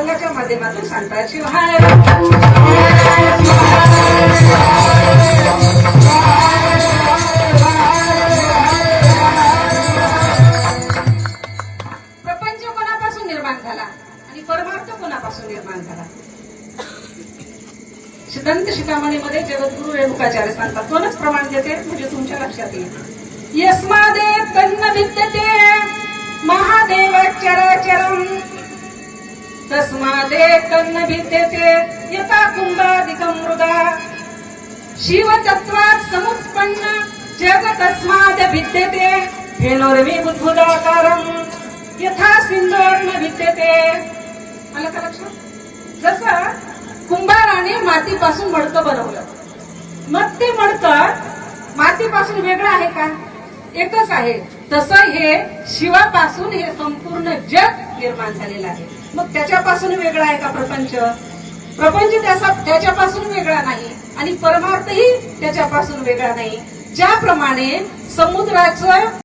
अभंगाच्या माध्यमातून सांगतात शिवाय प्रपंच कोणापासून निर्माण झाला? आणि परमार्थ कोणापासून निर्माण झाला? सिद्धांत शिकामणीमध्ये जगद्गुरु रेणुकाचार्य सांगतात. कोणच प्रमाण देते? म्हणजे तुमच्या लक्षात येईल. यस्मादे तन्न विद्यते. महादेव चराचरम तस्मादे तन्न विद्यते यथा कुम्भादिकं मृदा। शिवतत्वात् समुत्पन्न जग तस्माद विद्यते हेनोर्वी बुद्बुदाकारम यथा सिंधोर्न भिद्यते। आलं का लक्षात? जसं कुंभाराने मातीपासून मडकं बनवलं. मग ते मडकं मातीपासून वेगळं आहे का? एकच आहे. तसं हे शिवापासून हे संपूर्ण जग निर्माण झालेलं आहे. मग त्याच्यापासून वेगळा आहे का प्रपंच? प्रपंच त्याचा त्याच्यापासून वेगळा नाही आणि परमार्थही त्याच्यापासून वेगळा नाही. ज्याप्रमाणे समुद्राचं